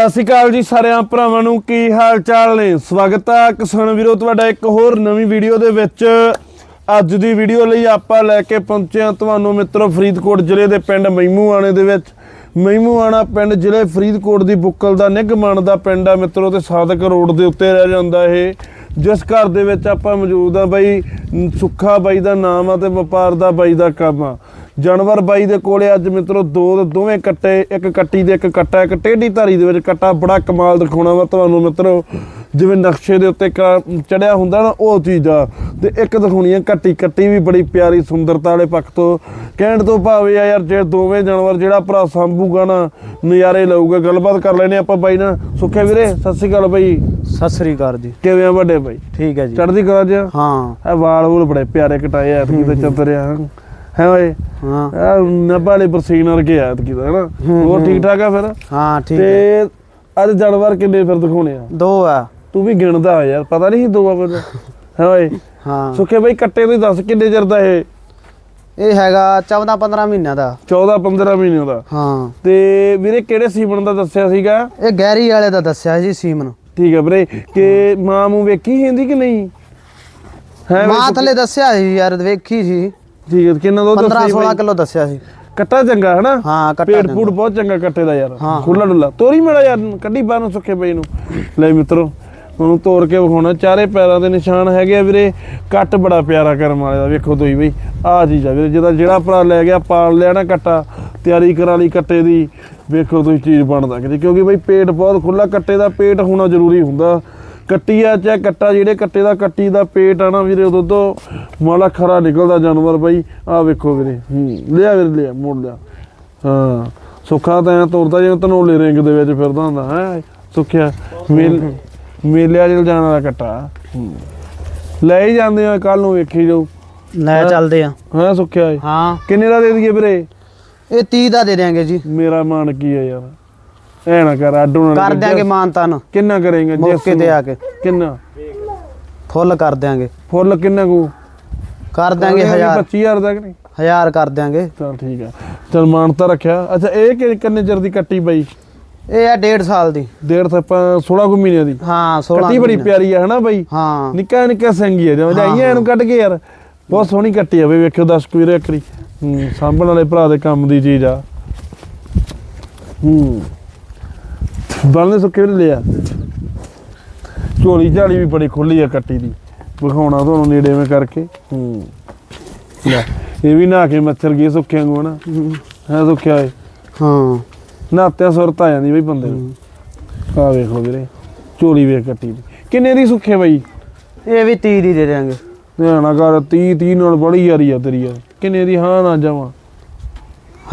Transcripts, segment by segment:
ਸਤਿ ਸ਼੍ਰੀ ਅਕਾਲ ਜੀ ਸਾਰਿਆਂ ਭਰਾਵਾਂ ਨੂੰ, ਕੀ ਹਾਲ ਚਾਲ ਨੇ? ਸਵਾਗਤ ਹੈ ਕਿਸਾਨ ਵੀਰੋ, ਤੁਹਾਡਾ ਇੱਕ ਹੋਰ ਨਵੀਂ ਵੀਡੀਓ ਦੇ ਵਿੱਚ। ਅੱਜ ਦੀ ਵੀਡੀਓ ਲਈ ਆਪਾਂ ਲੈ ਕੇ ਪਹੁੰਚੇ ਹਾਂ ਤੁਹਾਨੂੰ ਮਿੱਤਰੋ ਫਰੀਦਕੋਟ ਜ਼ਿਲ੍ਹੇ ਦੇ ਪਿੰਡ ਮਈਮੂਆਣੇ ਦੇ ਵਿੱਚ। ਮਈਮੂਆਣਾ ਪਿੰਡ ਜ਼ਿਲ੍ਹੇ ਫਰੀਦਕੋਟ ਦੀ ਬੁੱਕਲ ਦਾ ਨਿਗਮਾਨ ਦਾ ਪਿੰਡ ਆ ਮਿੱਤਰੋ, ਤੇ ਸਾਦਕ ਰੋਡ ਦੇ ਉੱਤੇ ਰਹਿ ਜਾਂਦਾ ਇਹ। ਜਿਸ ਘਰ ਦੇ ਵਿੱਚ ਆਪਾਂ ਮੌਜੂਦ ਆ ਬਾਈ, ਸੁੱਖਾ ਬਾਈ ਦਾ ਨਾਮ ਆ ਤੇ ਵਪਾਰ ਦਾ ਬਾਈ ਦਾ ਕੰਮ ਆ। ਜਾਨਵਰ ਬਾਈ ਦੇ ਕੋਲੇ ਅੱਜ ਮਿੱਤਰੋ ਦੋ ਦੋਵੇਂ ਕੱਟੇ ਇੱਕ ਕੱਟੀ ਦੇ ਇੱਕ ਕੱਟਾ ਇੱਕ ਟੇਢੀ ਧਾਰੀ ਦੇ ਵਿੱਚ ਕੱਟਾ ਬੜਾ ਕਮਾਲ ਦਿਖਾਉਣਾ ਵਾ ਤੁਹਾਨੂੰ ਮਿੱਤਰੋ। ਜਿਵੇਂ ਨਕਸ਼ੇ ਦੇ ਉੱਤੇ ਚੜਿਆ ਹੁੰਦਾ ਨਾ ਉਹ ਚੀਜ਼। ਆ ਤੇ ਇੱਕ ਦਿਖਾਉਣੀ ਆ ਕੱਟੀ ਕੱਟੀ ਵੀ ਬੜੀ ਪਿਆਰੀ ਸੁੰਦਰਤਾ ਵਾਲੇ ਪੱਖ ਤੋਂ। ਕਹਿਣ ਤੋਂ ਭਾਵੇਂ ਆ ਯਾਰ ਜੇ ਦੋਵੇਂ ਜਾਨਵਰ ਜਿਹੜਾ ਭਰਾ ਸੰਭੂਗਾ ਨਾ ਨਜ਼ਾਰੇ ਲਊਗਾ। ਗੱਲਬਾਤ ਕਰ ਲੈਨੇ ਆਪਾਂ ਬਾਈ ਨਾਲ। ਸੁੱਖੇ ਵੀਰੇ ਸਤਿ ਸ਼੍ਰੀ ਅਕਾਲ ਬਾਈ। ਸਤਿ ਸ੍ਰੀ ਅਕਾਲ ਜੀ। ਕਿਵੇਂ ਆ ਵੱਡੇ ਬਾਈ? ਠੀਕ ਹੈ ਜੀ। ਚੜ੍ਹਦੀ ਕਲਾ ਚ ਹਾਂ। ਇਹ ਵਾਲ ਵੂਲ ਬੜੇ ਪਿਆਰੇ ਕਟਾਏ ਆ ਤੇ ਚਤਰਿਆ ਹੈ ਓਏ? ਹਾਂ। ਆ ਨਬਾਲੇ ਬਰਸੀਨ ਵਰਗੇ ਆ ਐਤਕੀ ਦਾ ਹਨਾ? ਹੂੰ, ਹੋਰ ਹੂੰ। ਠੀਕ ਠਾਕ ਆ ਫਿਰ? ਹਾਂ ਠੀਕ ਤੇ ਅੱਜ ਜਾਨਵਰ ਕਿੰਨੇ ਫਿਰ ਦਿਖਾਉਣੇ ਆ? ਦੋ ਆ। ਤੂੰ ਵੀ ਗਿਣਦਾ ਆ ਯਾਰ ਪਤਾ ਨਹੀਂ ਦੋ ਆ ਫਿਰ। ਹੈ ਓਏ? ਹਾਂ। ਸੁੱਖੇ ਬਾਈ ਕੱਟੇ ਤੋਂ ਦੱਸ ਕਿੰਨੇ ਚਿਰ ਦਾ ਇਹ? ਇਹ ਹੈਗਾ 14 15 ਮਹੀਨਿਆਂ ਦਾ। 14 15 ਮਹੀਨਿਆਂ ਦਾ। ਹਾਂ। ਤੇ ਵੀਰੇ ਕਿਹੜੇ ਸੀਮਨ ਦਾ ਦੱਸਿਆ ਸੀਗਾ? ਇਹ ਗੈਰੀ ਵਾਲੇ ਦਾ ਦੱਸਿਆ ਜੀ ਸੀਮਨ। ਠੀਕ ਹੈ ਵੀਰੇ ਕਿ ਮਾਂ ਨੂੰ ਵੇਖੀ ਹੁੰਦੀ ਕਿ ਨਹੀਂ? ਹੈ ਮਾਂ ਥਲੇ ਦੱਸਿਆ ਸੀ ਯਾਰ ਵੇਖੀ ਸੀ। ਠੀਕ ਹੈ ਕਿੰਨਾ ਦੁੱਧ 15 ਦੱਸਿਆ 16 ਬਾਈ? ਕਿਲੋ ਦੱਸਿਆ ਸੀ। ਕੱਟਾ ਚੰਗਾ ਹੈ ਨਾ ਹਾਂ ਕੱਟਾ ਪੇਟ। ਪੂੜ ਬਹੁਤ ਚੰਗਾ ਕੱਟੇ ਦਾ ਯਾਰ। ਖੁੱਲਾ ਡੁੱਲਾ ਤੋਰੀ ਮੇਰਾ ਯਾਰ ਕੱਢੀ ਬਾਹਰ ਨੂੰ ਸੁੱਕੇ ਪਈ ਨੂੰ। ਲੈ ਮਿੱਤਰੋ ਉਹਨੂੰ ਤੋੜ ਕੇ ਵਿਖਾਉਣਾ। ਚਾਰੇ ਪੈਰਾਂ ਦੇ ਨਿਸ਼ਾਨ ਹੈਗੇ ਆ ਵੀਰੇ। ਕੱਟ ਬੜਾ ਪਿਆਰਾ ਕਰਮ ਵਾਲੇ ਦਾ ਵੇਖੋ ਤੁਸੀਂ ਬਈ। ਆਹ ਚੀਜ਼ ਆ ਵੀਰੇ ਜਿਹਦਾ ਜਿਹੜਾ ਭਰਾ ਲੈ ਗਿਆ ਪਾਲ ਲਿਆ ਨਾ ਕੱਟਾ ਤਿਆਰੀ ਕਰਾ ਲਈ ਕੱਟੇ ਦੀ। ਵੇਖੋ ਤੁਸੀਂ ਚੀਜ਼ ਬਣਦਾ ਕਿਉਂਕਿ ਬਈ ਪੇਟ ਬਹੁਤ ਖੁੱਲਾ ਕੱਟੇ ਦਾ ਪੇਟ ਹੋਣਾ ਜ਼ਰੂਰੀ ਹੁੰਦਾ। ਕੱਟੀ ਆ ਚਾਹੇ ਕੱਟਾ ਜਿਹੜੇ ਕੱਟੇ ਦਾ ਕੱਟੀ ਦਾ ਪੇਟ ਆ ਨਾ ਵੀਰੇ ਉਦੋਂ ਤੋਂ ਮਾਲਾ ਖਰਾ ਨਿਕਲਦਾ ਜਾਨਵਰ ਬਾਈ। ਆਹ ਵੇਖੋ ਵੀਰੇ ਹੂੰ ਲਿਆ ਵੀਰੇ ਲਿਆ ਮੋੜ ਲਿਆ। ਹਾਂ ਸੁੱਖਾ ਤਾਂ ਤੁਰਦਾ ਜਿਵੇਂ ਧਨੋਲੇ ਰਿੰਗ ਦੇ ਵਿੱਚ ਫਿਰਦਾ ਹੁੰਦਾ ਹੈ ਸੁੱਖਿਆ। ਮੇਲ ਮੇਲਿਆ ਜਿਲ ਜਾਣ ਵਾਲਾ ਕੱਟਾ। ਲੈ ਹੀ ਜਾਂਦੇ ਆ ਕੱਲ ਨੂੰ ਵੇਖੀ ਜਾਓ ਲੈ ਚੱਲਦੇ ਆ। ਹਾਂ ਸੁੱਖਿਆ। ਹਾਂ। ਕਿੰਨੇ ਦਾ ਦੇ ਦਈਏ ਵੀਰੇ? ਇਹ 30 ਦਾ ਦੇ ਦਿਆਂਗੇ ਜੀ। ਮੇਰਾ ਮਾਨ ਕੀ ਹੈ ਯਾਰ। ਐ ਨਾ ਕਰ ਅੱਡੋ ਨਾ ਕਰ ਦਿਆਂਗੇ ਮਾਨਤਨ ਕਿੰਨਾ ਕਰੇਗਾ ਮੌਕੇ ਤੇ ਆ ਕੇ। ਕਿੰਨਾ? ਫੁੱਲ ਕਰ ਦਿਆਂਗੇ। ਫੁੱਲ ਕਿੰਨਾ ਕੋ? ਕਰ ਦਿਆਂਗੇ 1000 25000 ਦਾ ਕਿ ਨਹੀਂ? 1000 ਕਰ ਦਿਆਂਗੇ। ਚਲ ਠੀਕ ਹੈ ਚਲ ਮਾਨ ਤਾਂ ਰੱਖਿਆ। ਅੱਛਾ ਇਹ ਕਿ- ਕਿੰਨੇ ਚਿਰ ਦੀ ਕੱਟੀ ਬਈ ਇਹ ਆ 1.5 ਸਾਲ ਦੀ। ਡੇਢ ਤੋਂ ਆਪਾਂ 16 ਕੁ ਮਹੀਨਿਆਂ ਦੀ? ਹਾਂ 16 ਕੱਟੀ ਬੜੀ ਪਿਆਰੀ ਆ ਹਨਾ ਬਈ? ਹਾਂ। ਨਿੱਕਾ ਨਿੱਕਾ ਸਿੰਗੀ ਆ ਜਿਵੇਂ ਜਾਈਆਂ ਇਹਨੂੰ ਕੱਢ ਕੇ ਯਾਰ। ਬਹੁਤ ਸੋਹਣੀ ਕੱਟੀ ਆ ਬਈ ਵੇਖਿਓ ਦਸ ਵੀਰੇ ਇੱਕਰੀ ਹੂੰ ਸਾਂਭਣ ਵਾਲੇ ਭਰਾ ਦੇ ਕੰਮ ਦੀ ਚੀਜ਼ ਆ। ਹੂੰ। ਬਣਨੇ ਸੁੱਕੇ ਵੀ ਲਿਆ। ਝੋਲੀ ਝਾਲੀ ਵੀ ਬੜੀ ਖੁੱਲੀ ਆ ਕੱਟੀ ਦੀ। ਵਿਖਾਉਣਾ ਤੁਹਾਨੂੰ ਨੇੜੇ ਕਰਕੇ। ਹੂੰ। ਲੈ ਇਹ ਵੀ ਨਹਾ ਕੇ ਮੱਛਰ ਗਏ ਸੁੱਕੇ ਵਾਂਗੂ ਨਾ ਹੈ। ਸੁੱਕਿਆ ਏ। ਹਾਂ। ਨਹਾਤਿਆਂ ਸੁਰਤ ਆ ਜਾਂਦੀ ਬਈ ਬੰਦੇ ਨੂੰ। ਆ ਵੇਖ ਵੀਰੇ ਝੋਲੀ ਵੇਖ ਕੱਟੀ ਦੀ। ਕਿੰਨੇ ਦੀ ਸੁੱਖੇ ਬਈ? ਇਹ ਵੀ 30 ਦੀ ਦੇ ਦਿਆਂਗੇ। ਨਿਆਣਾ ਕਰ 30 30 ਨਾਲ ਬੜੀ ਯਾਰੀ ਆ ਤੇਰੀ ਯਾਰ। ਕਿੰਨੇ ਦੀ ਹਾਂ ਨਾ ਜਾਵਾਂ।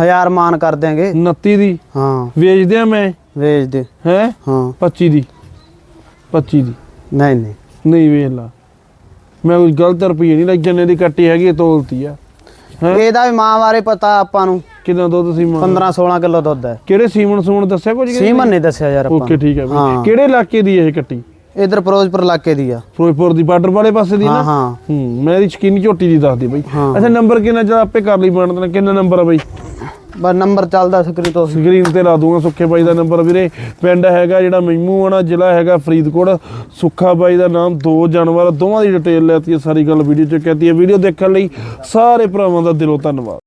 1000 ਮਾਨ ਕਰ ਦਿਆਂਗੇ। 29 ਦੀ? ਹਾਂ। ਵੇਚਦਿਆਂ ਮੈਂ। ਵੇਚ ਦੇ ਹੈ? ਹਾਂ। 25 ਦੀ। 25 ਦੀ। ਨਹੀਂ ਨਹੀਂ। ਨਹੀਂ ਵੇਚ ਲਾ। ਮੈਂ ਕੋਈ ਗਲਤ ਰੁਪਈਏ ਨਹੀਂ ਲੱਗ ਜੰਨੇ ਦੀ ਕੱਟੀ ਹੈਗੀ ਤੋਲਤੀ ਆ। ਇਹਦਾ ਵੀ ਮਾਂ ਬਾਰੇ ਪਤਾ ਆਪਾਂ ਨੂੰ। ਕਿੰਨਾ ਦੁੱਧ ਸੀ 15 16 ਕਿਲੋ ਦੁੱਧ ਹੈ। ਕਿਹੜੇ ਸੀਮਨ ਸੂਮਨ ਦੱਸਿਆ ਕੁਝ ਸੀਮਨ ਨਹੀਂ ਦੱਸਿਆ ਯਾਰ ਆਪਾਂ ਓਕੇ ਠੀਕ ਹੈ ਬਈ। ਕਿਹੜੇ ਇਲਾਕੇ ਦੀ ਇਹ ਕੱਟੀ? ਇਧਰ ਫਿਰੋਜ਼ਪੁਰ ਇਲਾਕੇ ਦੀ ਆ। ਫਿਰੋਜ਼ਪੁਰ ਦੀ ਬਾਰਡਰ ਵਾਲੇ ਪਾਸੇ ਦੀ ਨਾ? ਹਾਂ ਹੂੰ। ਮੈਂ ਇਹਦੀ ਸ਼ਕੀਨੀ ਝੋਟੀ ਦੀ ਦੱਸਦੀ ਬਈ। ਅੱਛਾ ਨੰਬਰ ਕਿੰਨਾ ਜਦ ਆਪੇ ਕਰ ਲਈ ਬਣਦਾ ਕਿੰਨਾ ਨੰਬਰ ਆ ਬਈ? ਬਸ ਨੰਬਰ ਚੱਲਦਾ ਸਕਰੀਨ ਤੋਂ। ਸਕਰੀਨ ਤੇ ਲਾ ਦੂੰਗਾ ਸੁੱਖੇ ਬਾਈ ਦਾ ਨੰਬਰ ਵੀਰੇ। ਪਿੰਡ ਹੈਗਾ ਜਿਹੜਾ ਮਈਮੂ ਆਣਾ, ਜ਼ਿਲ੍ਹਾ ਹੈਗਾ ਫਰੀਦਕੋਟ। ਸੁੱਖਾ ਬਾਈ ਦਾ ਨਾਮ, ਦੋ ਜਾਨਵਰ, ਦੋਵਾਂ ਦੀ ਡਿਟੇਲ ਲੈਤੀ ਹੈ ਸਾਰੀ ਗੱਲ ਵੀਡੀਓ ਚ ਕਹਤੀ ਹੈ। ਵੀਡੀਓ ਦੇਖਣ ਲਈ ਸਾਰੇ ਭਰਾਵਾਂ ਦਾ ਦਿਲੋਂ ਧੰਨਵਾਦ।